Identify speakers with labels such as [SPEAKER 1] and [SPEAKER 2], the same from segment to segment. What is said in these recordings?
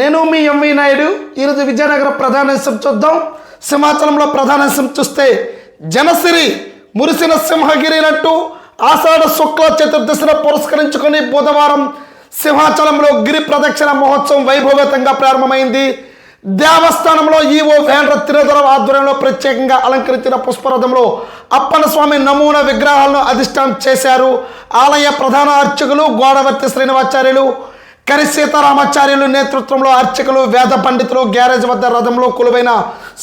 [SPEAKER 1] నేను మీ ఎంవి నాయుడు. ఈరోజు విజయనగర ప్రధానాంశం చూద్దాం. సింహాచలంలో ప్రధానాంశం చూస్తే జనసిరి మురిసిన సింహగిరినట్టు ఆషాఢ శుక్ల చతుర్దశిన పురస్కరించుకొని బుధవారం సింహాచలంలో గిరి ప్రదక్షిణ మహోత్సవం వైభవతంగా ప్రారంభమైంది. దేవస్థానంలో ఈవో వేండ్ర తిరుధర ఆధ్వర్యంలో ప్రత్యేకంగా అలంకరించిన పుష్పరథంలో అప్పన్న స్వామి నమూనా విగ్రహాలను అధిష్టానం చేశారు. ఆలయ ప్రధాన అర్చకులు గోడవర్తి శ్రీనివాచార్యులు కరి సీతారామాచార్యులు నేతృత్వంలో అర్చకులు వేద పండితులు గ్యారేజ్ వద్ద రథంలో కొలువైన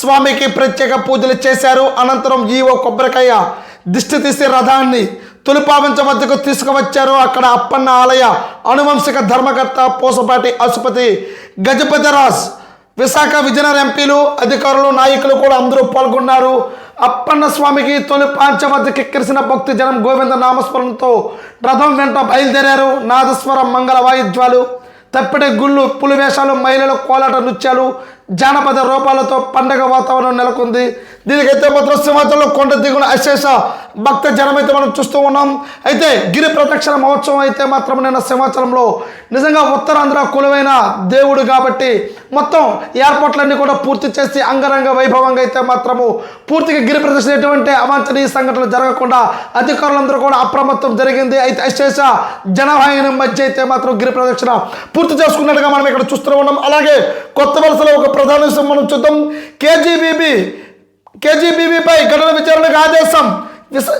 [SPEAKER 1] స్వామికి ప్రత్యేక పూజలు చేశారు. అనంతరం ఈవో కొబ్బరికాయ దిష్టి తీసి రథాన్ని తులిపావంచ వద్దకు తీసుకువచ్చారు. అక్కడ అప్పన్న ఆలయ అనువంశిక ధర్మకర్త పూసపాటి అసుపతి గజపతిరాజ్ విశాఖ విజయనగరం ఎంపీలు అధికారులు నాయకులు కూడా అందరూ పాల్గొన్నారు. అప్పన్న స్వామికి తొలి పాంచ వద్దకు భక్తి జనం గోవింద నామస్మరణతో రథం వెంట బయలుదేరారు. నాదస్వరం మంగళ వాయిద్యాలు తప్పిడి గుళ్ళు పులివేషాలు మహిళలు కోలాట నృత్యాలు జానపద రూపాలతో పండగ వాతావరణం నెలకొంది. దీనికైతే మాత్రం సింహాచలంలో కొండ దిగున అశేష భక్త జనం అయితే మనం చూస్తూ ఉన్నాం. అయితే గిరి ప్రదక్షిణ మహోత్సవం అయితే మాత్రం నిన్న సింహాచలంలో నిజంగా ఉత్తరాంధ్ర కులవైన దేవుడు కాబట్టి మొత్తం ఏర్పాట్లన్నీ కూడా పూర్తి చేసి అంగరంగ వైభవంగా అయితే మాత్రము పూర్తిగా గిరి ప్రదక్షిణ ఎటువంటి అవాంఛనీయ సంఘటనలు జరగకుండా అధికారులందరూ కూడా అప్రమత్తం జరిగింది. అయితే అశేష జనవాహిని మధ్య అయితే మాత్రం గిరి ప్రదక్షిణ పూర్తి చేసుకున్నట్టుగా మనం ఇక్కడ చూస్తూ ఉన్నాం. అలాగే కొత్త వలసలో ఒక ప్రధాన విషయం మనం చూద్దాం. కేజీబీబీ కేజీబీబీపై ఘటన విచారణకు ఆదేశం.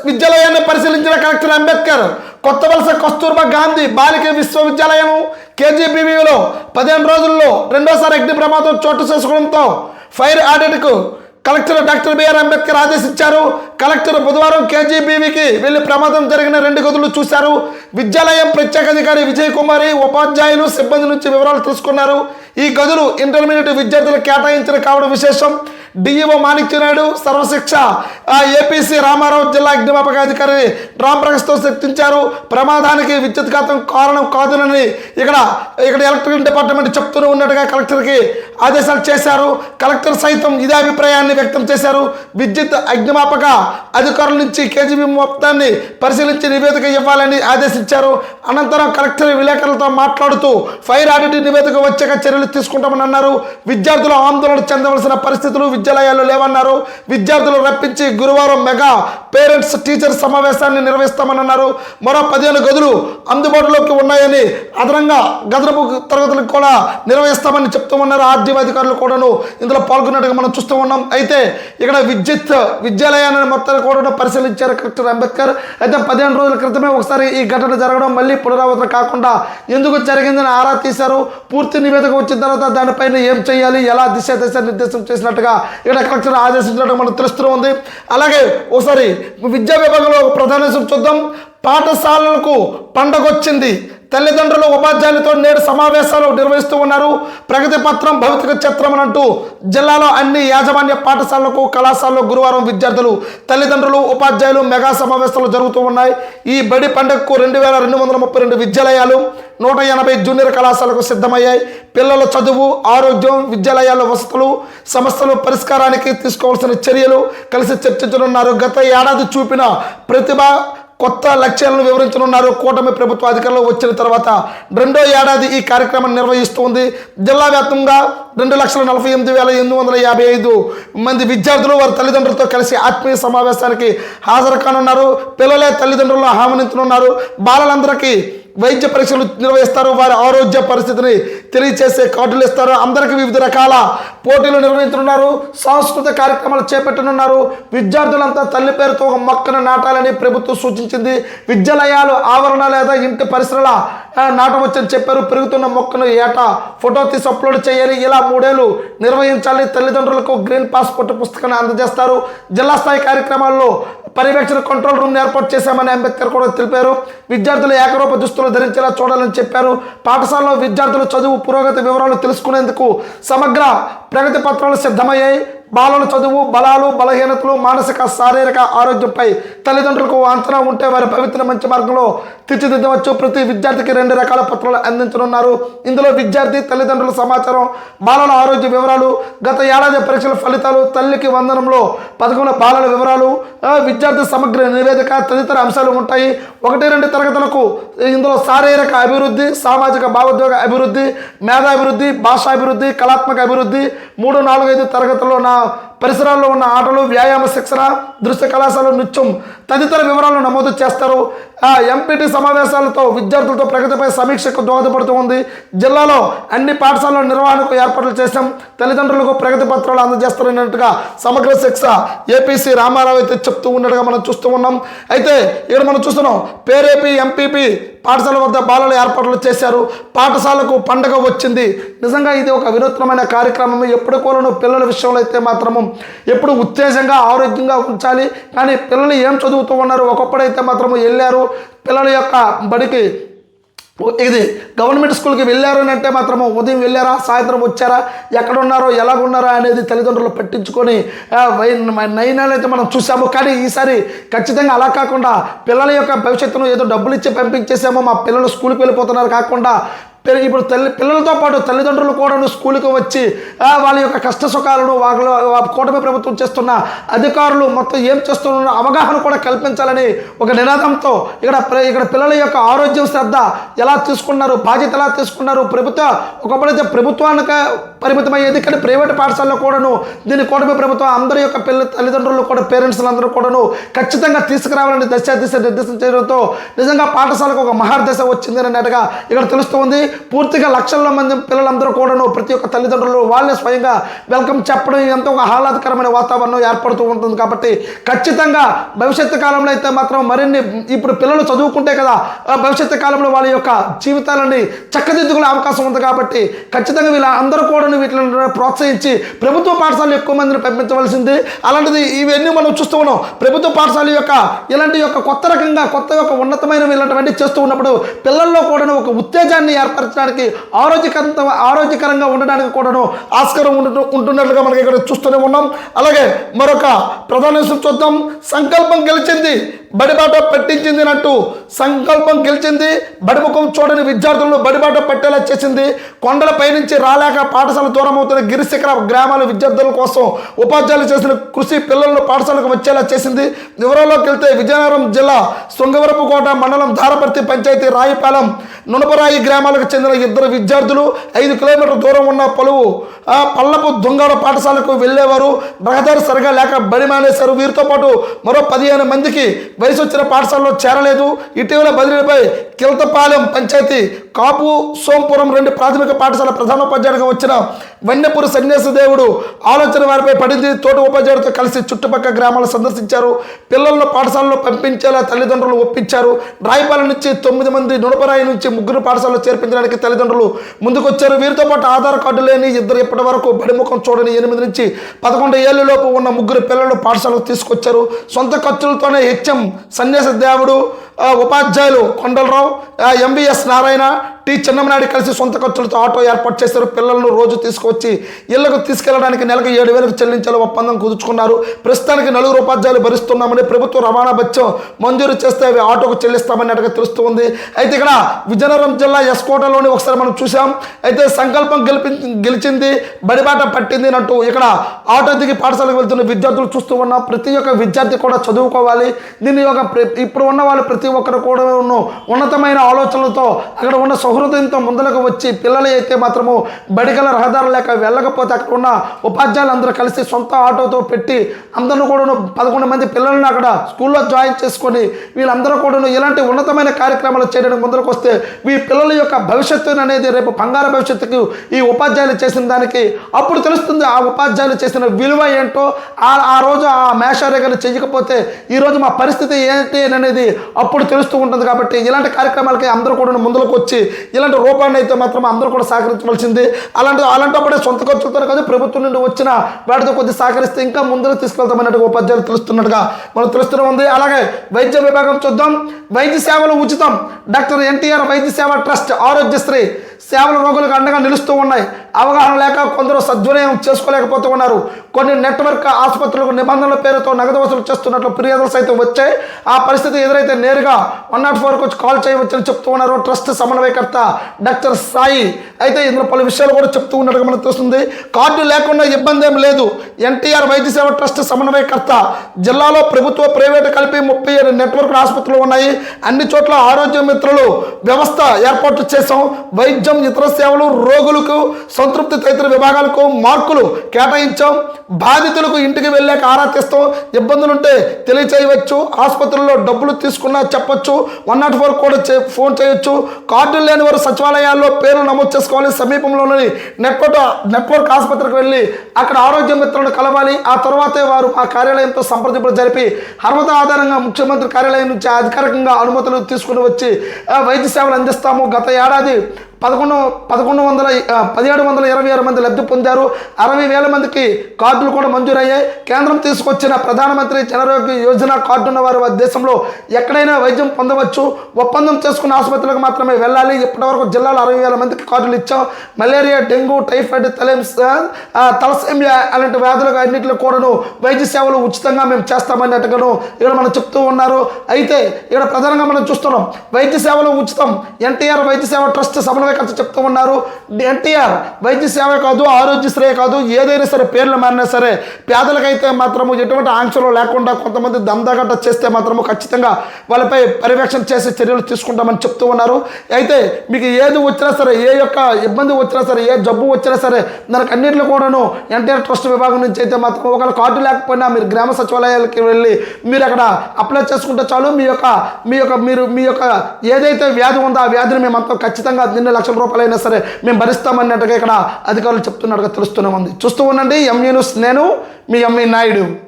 [SPEAKER 1] విద్యాలయాన్ని పరిశీలించిన కలెక్టర్ అంబేద్కర్ కొత్త వలస కస్తూర్బా గాంధీ బాలిక విశ్వవిద్యాలయం కేజీబీవీలో పదిహేను రోజుల్లో రెండోసారి అగ్ని ప్రమాదం చోటు చేసుకోవడంతో ఫైర్ ఆడిట్కు కలెక్టర్ డాక్టర్ బిఆర్ అంబేద్కర్ ఆదేశించారు. కలెక్టర్ బుధవారం కేజీబీవీకి వెళ్ళి ప్రమాదం జరిగిన రెండు గదులు చూశారు. విద్యాలయం ప్రత్యేక అధికారి విజయ్ కుమారి ఉపాధ్యాయులు సిబ్బంది నుంచి వివరాలు తెలుసుకున్నారు. ఈ గదులు ఇంటర్మీడియట్ విద్యార్థులకు కేటాయించిన కావడం విశేషం. డిఈఓ మాణిక్యనాయుడు సర్వశిక్ష ఏపీసీ రామారావు జిల్లా అగ్నిమాపక అధికారి రామ్ ప్రకాష్తో శక్తించారు ప్రమాదానికి విద్యుత్ ఘాతం కారణం కాదునని ఇక్కడ ఇక్కడ ఎలక్ట్రికల్ డిపార్ట్మెంట్ చెప్తూనే ఉన్నట్టుగా కలెక్టర్కి ఆదేశాలు చేశారు. కలెక్టర్ సైతం ఇదే అభిప్రాయాన్ని వ్యక్తం చేశారు. విద్యుత్ అగ్నిమాపక అధికారుల నుంచి కేజీబీ మొత్తాన్ని పరిశీలించి నివేదిక ఇవ్వాలని ఆదేశించారు. అనంతరం కలెక్టర్ విలేకరులతో మాట్లాడుతూ ఫైర్ ఆడిట్ నివేదిక వచ్చాక చర్యలు తీసుకుంటామని అన్నారు. విద్యార్థులు ఆందోళన చెందవలసిన పరిస్థితులు విద్యాలయాలు లేవన్నారు. విద్యార్థులు రప్పించి గురువారం మెగా పేరెంట్స్ టీచర్ సమావేశాన్ని నిర్వహిస్తామని అన్నారు మరో పదిహేను గదులు అందుబాటులోకి ఉన్నాయని అదనంగా గదనపు తరగతులకు కూడా నిర్వహిస్తామని చెప్తూ ఉన్నారు ఆర్డీఓ అధికారులు కూడాను ఇందులో పాల్గొన్నట్టుగా మనం చూస్తూ ఉన్నాం. అయితే ఇక్కడ విద్యుత్ విద్యాలయాన్ని మొత్తాన్ని కూడా పరిశీలించారు కలెక్టర్ అంబేద్కర్. అయితే పదిహేను రోజుల క్రితమే ఒకసారి ఈ ఘటన జరగడం మళ్ళీ పునరావృతం కాకుండా ఎందుకు జరిగిందని ఆరా తీశారు? పూర్తి నివేదిక వచ్చిన తర్వాత దానిపైన ఏం చేయాలి? ఎలా దిశ దిశ నిర్దేశం చేసినట్టుగా ఇక్కడ కలెక్టర్ ఆదేశించడం మనకు తెలుస్తూ ఉంది. అలాగే ఒకసారి విద్యా విభాగంలో ఒక ప్రధాన చూద్దాం. పాఠశాలలకు పండగ వచ్చింది తల్లిదండ్రులు ఉపాధ్యాయులతో నేడు సమావేశాలు నిర్వహిస్తూ ఉన్నారు. ప్రగతి పత్రం భౌతిక చిత్రం అని అంటూ జిల్లాలో అన్ని యాజమాన్య పాఠశాలలకు కళాశాలలో గురువారం విద్యార్థులు తల్లిదండ్రులు ఉపాధ్యాయులు మెగా సమావేశాలు జరుగుతూ ఉన్నాయి. ఈ బడి పండుగకు రెండు వేల రెండు వందల ముప్పై రెండు విద్యాలయాలు నూట ఎనభై జూనియర్ కళాశాలకు సిద్ధమయ్యాయి. పిల్లల చదువు ఆరోగ్యం విద్యాలయాల వసతులు సమస్యలు పరిష్కారానికి తీసుకోవాల్సిన చర్యలు కలిసి చర్చించనున్నారు. గత ఏడాది చూపిన ప్రతిభ కొత్త లక్ష్యాలను వివరించనున్నారు. కూటమి ప్రభుత్వ అధికారంలో వచ్చిన తర్వాత రెండో ఏడాది ఈ కార్యక్రమాన్ని నిర్వహిస్తుంది. జిల్లా వ్యాప్తంగా రెండు లక్షల నలభై ఎనిమిది వేల ఎనిమిది వందల యాభై ఐదు మంది విద్యార్థులు వారి తల్లిదండ్రులతో కలిసి ఆత్మీయ సమావేశానికి హాజరు కానున్నారు. పిల్లలే తల్లిదండ్రులను ఆహ్వానించనున్నారు. బాలలందరికీ వైద్య పరీక్షలు నిర్వహిస్తారు వారి ఆరోగ్య పరిస్థితిని తెలియచేసే కార్డులు ఇస్తారు అందరికీ వివిధ రకాల పోటీలు నిర్వహించనున్నారు సాంస్కృతిక కార్యక్రమాలు చేపట్టనున్నారు. విద్యార్థులంతా తల్లి పేరుతో ఒక మొక్కను నాటాలని ప్రభుత్వం సూచించింది. విద్యాలయాలు ఆవరణ లేదా ఇంటి పరిసరాల నాటవచ్చని చెప్పారు. పెరుగుతున్న మొక్కను ఏటా ఫోటో తీసి అప్లోడ్ చేయాలి. ఇలా మూడేళ్ళు నిర్వహించాలి తల్లిదండ్రులకు గ్రీన్ పాస్పోర్ట్ పుస్తకాన్ని అందజేస్తారు. జిల్లా స్థాయి కార్యక్రమాల్లో పర్యవేక్షణ కంట్రోల్ రూమ్ ఏర్పాటు చేశామని అంబేద్కర్ కూడా తెలిపారు. విద్యార్థులు ఏకరూప దుస్తులు ధరించేలా చూడాలని చెప్పారు. పాఠశాలలో విద్యార్థుల చదువు పురోగతి వివరాలు తెలుసుకునేందుకు సమగ్ర ప్రగతి పత్రాలు సిద్ధమయ్యాయి. బాలల చదువు బలాలు బలహీనతలు మానసిక శారీరక ఆరోగ్యంపై తల్లిదండ్రులకు అంచనా ఉంటే వారి పవిత్ర మంచి మార్గంలో తీర్చిదిద్దవచ్చు. ప్రతి విద్యార్థికి రెండు రకాల పత్రాలు అందించనున్నారు. ఇందులో విద్యార్థి తల్లిదండ్రుల సమాచారం బాలల ఆరోగ్య వివరాలు గత ఏడాది పరీక్షల ఫలితాలు తల్లికి వందనంలో పథకంలో బాలల వివరాలు విద్యార్థి సమగ్ర నివేదిక తదితర అంశాలు ఉంటాయి. ఒకటి రెండు తరగతులకు ఇందులో శారీరక అభివృద్ధి సామాజిక భావోద్వేగ అభివృద్ధి మేధాభివృద్ధి భాషాభివృద్ధి కళాత్మక అభివృద్ధి మూడు నాలుగు ఐదు తరగతుల్లో నా పరిసరాల్లో ఉన్న ఆటలు వ్యాయామ శిక్షణ దృశ్య కళాశాల నృత్యం తదితర వివరాలను నమోదు చేస్తారు. ఆ ఎంపీటీ సమావేశాలతో విద్యార్థులతో ప్రగతిపై సమీక్షకు దోహదపడుతూ ఉంది. జిల్లాలో అన్ని పాఠశాలల నిర్వహణకు ఏర్పాట్లు చేశాం. తల్లిదండ్రులకు ప్రగతి పత్రాలు అందజేస్తారన్నట్టుగా సమగ్ర శిక్ష ఏపీసీ రామారావు అయితే చెప్తూ ఉన్నట్టుగా మనం చూస్తూ ఉన్నాం. అయితే ఇక్కడ మనం చూస్తున్నాం పేరేపీ ఎంపీపీ పాఠశాల వద్ద బాలల ఏర్పాట్లు చేశారు. పాఠశాలకు పండగ వచ్చింది. నిజంగా ఇది ఒక వినూత్నమైన కార్యక్రమం. ఎప్పుడు కూడా పిల్లల విషయంలో అయితే మాత్రము ఎప్పుడు ఉత్తేజంగా ఆరోగ్యంగా ఉంచాలి. కానీ పిల్లలు ఏం చదువుతూ ఉన్నారు? ఒకప్పుడైతే మాత్రము వెళ్ళారు పిల్లల యొక్క బడికి ఇది గవర్నమెంట్ స్కూల్కి వెళ్ళారు అని అంటే మాత్రం ఉదయం వెళ్ళారా సాయంత్రం వచ్చారా ఎక్కడ ఉన్నారో ఎలాగున్నారా అనేది తల్లిదండ్రులు పట్టించుకొని ఆ, అయితే మనం చూసాము. కానీ ఈసారి ఖచ్చితంగా అలా కాకుండా పిల్లల యొక్క భవిష్యత్తును ఏదో డబ్బులు ఇచ్చి పంపించేసామో మా పిల్లలు స్కూల్కి వెళ్ళిపోతున్నారు. కాకుండా ఇప్పుడు తల్లి పిల్లలతో పాటు తల్లిదండ్రులు కూడా స్కూల్కి వచ్చి వాళ్ళ యొక్క కష్ట సుఖాలను వాళ్ళ కూటమి ప్రభుత్వం చేస్తున్న అధికారులు మొత్తం ఏం చేస్తున్న అవగాహన కూడా కల్పించాలని ఒక నినాదంతో ఇక్కడ ప్ర- ఇక్కడ పిల్లల యొక్క ఆరోగ్యం శ్రద్ధ ఎలా తీసుకున్నారు బాధ్యత ఎలా తీసుకున్నారు ప్రభుత్వ ఒకప్పుడైతే ప్రభుత్వానికి పరిమితమయ్యేది. కానీ ప్రైవేట్ పాఠశాలలో కూడాను దీని కూటమి ప్రభుత్వం అందరి యొక్క పిల్ల తల్లిదండ్రులు కూడా పేరెంట్స్లందరూ కూడాను ఖచ్చితంగా తీసుకురావాలని దశ దిశ నిర్దేశం చేయడంతో నిజంగా పాఠశాలకు ఒక మహార్దశ వచ్చింది అన్నట్టుగా ఇక్కడ తెలుస్తుంది పూర్తిగా లక్షల మంది పిల్లలందరూ కూడాను ప్రతి ఒక్క తల్లిదండ్రులు వాళ్ళే స్వయంగా వెల్కమ్ చెప్పడం ఎంతో ఒక ఆహ్లాదకరమైన వాతావరణం ఏర్పడుతూ ఉంటుంది కాబట్టి ఖచ్చితంగా భవిష్యత్తు కాలంలో అయితే మాత్రం మరిన్ని ఇప్పుడు పిల్లలు చదువుకుంటే కదా ఆ భవిష్యత్తు కాలంలో వాళ్ళ యొక్క జీవితాలని చక్కదిద్దుకునే అవకాశం ఉంది కాబట్టి ఖచ్చితంగా వీళ్ళ అందరూ కూడా వీటిని ప్రోత్సహించి ప్రభుత్వ పాఠశాలలు ఎక్కువ మందిని పంపించవలసింది? అలాంటిది ఇవన్నీ మనం చూస్తూ ఉన్నాం. ప్రభుత్వ పాఠశాల యొక్క ఇలాంటి యొక్క కొత్త రకంగా కొత్త యొక్క ఉన్నతమైన ఇలాంటివన్నీ చేస్తూ ఉన్నప్పుడు పిల్లల్లో కూడా ఒక ఉత్తేజాన్ని ఏర్పరచడానికి ఆరోగ్యకరంత ఆరోగ్యకరంగా ఉండడానికి కూడాను ఆస్కారం ఉంటు ఉంటున్నట్లుగా మనకి ఇక్కడ చూస్తూనే ఉన్నాం. అలాగే మరొక ప్రధాన చూద్దాం. సంకల్పం గెలిచింది. బడిబాట పట్టించింది సంకల్పం గెలిచింది. బడిముఖం చూడని విద్యార్థులను బడిబాట పట్టేలా చేసింది. కొండలపై నుంచి రాలేక పాఠశాల దూరం అవుతున్న గిరిశిఖర గ్రామాల విద్యార్థుల కోసం ఉపాధ్యాయులు చేసిన కృషి పిల్లలను పాఠశాలకు వచ్చేలా చేసింది. వివరాల్లోకి వెళ్తే విజయనగరం జిల్లా శృంగవరపుకోట మండలం ధారపర్తి పంచాయతీ రాయిపాలెం నునపరాయి గ్రామాలకు చెందిన ఇద్దరు విద్యార్థులు ఐదు కిలోమీటర్ల దూరం ఉన్న పలువు పల్లపు దొంగల పాఠశాలకు వెళ్ళేవారు. రహదారి సరిగా లేక బడి మానేశారు. వీరితో పాటు మరో పదిహేను మందికి వయసు వచ్చిన పాఠశాలలో చేరలేదు. ఇటీవల బదిలీపై కిలతపాలెం పంచాయతీ కాపు సోంపురం రెండు ప్రాథమిక పాఠశాల ప్రధానోపాధ్యాయుడిగా వచ్చిన వన్యపురి సన్యాస దేవుడు ఆలోచన వారిపై పడింది. తోటి ఉపాధ్యాయుడితో కలిసి చుట్టుపక్కల గ్రామాలు సందర్శించారు. పిల్లలను పాఠశాలలో పంపించేలా తల్లిదండ్రులు ఒప్పించారు. రాయపాల నుంచి తొమ్మిది మంది నుడపరాయి నుంచి ముగ్గురు పాఠశాలలో చేర్పించడానికి తల్లిదండ్రులు ముందుకొచ్చారు. వీరితో పాటు ఆధార్ కార్డు లేని ఇద్దరు ఇప్పటి వరకు బడిముఖం చూడని ఎనిమిది నుంచి పదకొండు ఏళ్ళలోపు ఉన్న ముగ్గురు పిల్లలు పాఠశాలకు తీసుకొచ్చారు. సొంత ఖర్చులతోనే హెచ్ఎం సన్యాస దేవుడు ఉపాధ్యాయులు కొండలరావు ఎంబీఎస్ నారాయణ టీ చిన్నమనాయుడు కలిసి సొంత ఖర్చులతో ఆటో ఏర్పాటు చేశారు. పిల్లలను రోజు తీసుకొచ్చి ఇళ్ళకు తీసుకెళ్ళడానికి నెలకు ఏడు వేలకు చెల్లించాలి ఒప్పందం కుదుర్చుకున్నారు. ప్రస్తుతానికి నలుగురు ఉపాధ్యాయులు భరిస్తున్నామని ప్రభుత్వ రవాణా బత్యం మంజూరు చేస్తే అవి ఆటోకు చెల్లిస్తామన్నట్టుగా తెలుస్తుంది. అయితే ఇక్కడ విజయనగరం జిల్లా ఎస్కోటలోని ఒకసారి మనం చూసాం అయితే సంకల్పం గెలిపి గెలిచింది బడిబాట పట్టింది అంటూ ఇక్కడ ఆటో దిగి పాఠశాలకు వెళ్తున్న విద్యార్థులు చూస్తూ ఉన్నాం. ప్రతి ఒక్క విద్యార్థి కూడా చదువుకోవాలి. దీన్ని ఒక ఇప్పుడు ఉన్న వాళ్ళు ప్రతి ఒక్కరు కూడా ఉన్నతమైన ఆలోచనలతో అక్కడ ఉన్న సౌహృదయంతో ముందరకు వచ్చి పిల్లలు అయితే మాత్రము బడికల రహదారులు లేక వెళ్ళకపోతే అక్కడ ఉన్న ఉపాధ్యాయులు అందరూ కలిసి సొంత ఆటోతో పెట్టి అందరూ కూడా పదకొండు మంది పిల్లల్ని అక్కడ స్కూల్లో జాయిన్ చేసుకొని వీళ్ళందరూ కూడా ఇలాంటి ఉన్నతమైన కార్యక్రమాలు చేయడానికి ముందరకు వస్తే మీ పిల్లల యొక్క భవిష్యత్తు అనేది రేపు బంగారు భవిష్యత్తుకు ఈ ఉపాధ్యాయులు చేసిన దానికి అప్పుడు తెలుస్తుంది ఆ ఉపాధ్యాయులు చేసిన విలువ ఏంటో ఆ ఆ రోజు ఆ మేషారేఖలు చేయకపోతే ఈరోజు మా పరిస్థితి ఏంటి అనేది అప్పుడు తెలుస్తూ ఉంటుంది కాబట్టి ఇలాంటి కార్యక్రమాలకి అందరూ కూడా ముందుకు వచ్చి ఇలాంటి రూపాన్ని అయితే మాత్రం అందరూ కూడా సహకరించవలసింది. అలాంటి అలాంటప్పుడే సొంత ఖర్చులతో కాదు ప్రభుత్వం నుండి వచ్చిన వాటితో కొద్ది సహకరిస్తే ఇంకా ముందుకు తీసుకెళ్తామన్నట్టు ఉపాధ్యాయులు తెలుస్తున్నట్టుగా మనం తెలుస్తూనే ఉంది. అలాగే వైద్య విభాగం చూద్దాం. వైద్య సేవలు ఉచితం. డాక్టర్ ఎన్టీఆర్ వైద్య సేవ ట్రస్ట్ ఆరోగ్యశ్రీ సేవలు రోగులకు అండగా నిలుస్తూ ఉన్నాయి. అవగాహన లేక కొందరు సద్వినియోగం చేసుకోలేకపోతూ ఉన్నారు. కొన్ని నెట్వర్క్ ఆసుపత్రులకు నిబంధనల పేరుతో నగదు వసూలు చేస్తున్నట్లు ఫిర్యాదులు సైతం వచ్చాయి. ఆ పరిస్థితి ఎదురైతే నేరుగా వన్ నాట్ ఫోర్కి వచ్చి కాల్ చేయవచ్చని చెప్తూ ఉన్నారు ట్రస్ట్ సమన్వయకర్త డాక్టర్ సాయి. అయితే ఇందులో పలు విషయాలు కూడా చెప్తూ ఉన్నట్టుగా మనకు తెలుస్తుంది. కార్డు లేకుండా ఇబ్బంది ఏం లేదు. ఎన్టీఆర్ వైద్య సేవ ట్రస్ట్ సమన్వయకర్త జిల్లాలో ప్రభుత్వ ప్రైవేటు కలిపి ముప్పై ఏడు నెట్వర్క్ ఆసుపత్రులు ఉన్నాయి. అన్ని చోట్ల ఆరోగ్య మిత్రులు వ్యవస్థ ఏర్పాటు చేశాం. వైద్యం ఇతర సేవలు రోగులకు సంతృప్తి తదితర విభాగాలకు మార్కులు కేటాయించాం. బాధితులకు ఇంటికి వెళ్ళాక ఆరా తీస్తాం. ఇబ్బందులుంటే తెలియచేయవచ్చు. ఆసుపత్రుల్లో డబ్బులు తీసుకున్నా చెప్పొచ్చు. వన్ నాట్ ఫోర్ కూడా చే- ఫోన్ చేయొచ్చు. కార్డులు లేని వారు సచివాలయాల్లో పేర్లు నమోదు చేసుకోవాలి. సమీపంలోని నెట్వర్క్ నెట్వర్క్ ఆసుపత్రికి వెళ్ళి అక్కడ ఆరోగ్య మిత్రులు మిత్రులను కలవాలి. ఆ తర్వాతే వారు ఆ కార్యాలయంతో సంప్రదింపులు జరిపి అర్హత ఆధారంగా ముఖ్యమంత్రి కార్యాలయం నుంచి అధికారికంగా అనుమతులు తీసుకుని వచ్చి వైద్య సేవలు అందిస్తాము. గత ఏడాది పదకొండు పదకొండు వందల పదిహేడు వందల ఇరవై ఆరు మంది లబ్ధి పొందారు. అరవై వేల మందికి కార్డులు కూడా మంజూరయ్యాయి. కేంద్రం తీసుకొచ్చిన ప్రధానమంత్రి జనరోగ్య యోజన కార్డు ఉన్న వారు దేశంలో ఎక్కడైనా వైద్యం పొందవచ్చు. ఒప్పందం చేసుకున్న ఆసుపత్రులకు మాత్రమే వెళ్ళాలి. ఇప్పటివరకు జిల్లాలో అరవై వేల మందికి కార్డులు ఇచ్చాం. మలేరియా డెంగ్యూ టైఫాయిడ్ తలెమ్స్ తలసేమియా అలాంటి వ్యాధులకు అన్నింటిలో కూడాను వైద్య సేవలు ఉచితంగా మేము చేస్తామన్నట్టుగాను ఇక్కడ మనం చెప్తూ ఉన్నారు. అయితే ఇక్కడ ప్రధానంగా మనం చూస్తున్నాం. వైద్య సేవలు ఉచితం. ఎన్టీఆర్ వైద్య సేవ ట్రస్ట్ సమన్వయకర్త చెప్తూ ఉన్నారు. ఎన్టీఆర్ వైద్య సేవ కాదు ఆరోగ్యశ్రేయ కాదు ఏదైనా సరే పేర్లు మారినా సరే పేదలకైతే మాత్రము ఎటువంటి ఆంక్షలు లేకుండా కొంతమంది దందాగట్ట చేస్తే మాత్రము ఖచ్చితంగా వాళ్ళపై పర్యవేక్షణ చేసే చర్యలు తీసుకుంటామని చెప్తూ ఉన్నారు. అయితే మీకు ఏది వచ్చినా సరే ఏ యొక్క ఇబ్బంది వచ్చినా సరే ఏ జబ్బు వచ్చినా సరే దానికి అన్నింటిలో కూడాను ఎన్టీఆర్ ట్రస్ట్ విభాగం నుంచి అయితే మాత్రం ఒకవేళ కార్డు లేకపోయినా మీరు గ్రామ సచివాలయాలకి వెళ్ళి మీరు అక్కడ అప్లై చేసుకుంటే చాలు. మీ యొక్క మీ యొక్క మీరు మీ యొక్క ఏదైతే వ్యాధి ఉందో ఆ వ్యాధిని మేము ఖచ్చితంగా ఎన్ని లక్షల రూపాయలైనా సరే మేము భరిస్తామన్నట్టుగా ఇక్కడ అధికారులు చెప్తున్నట్టుగా తెలుస్తూనే ఉంది. చూస్తూ ఉండండి. ఎంఈ న్యూస్ నేను మీ ఎంఈ నాయుడు.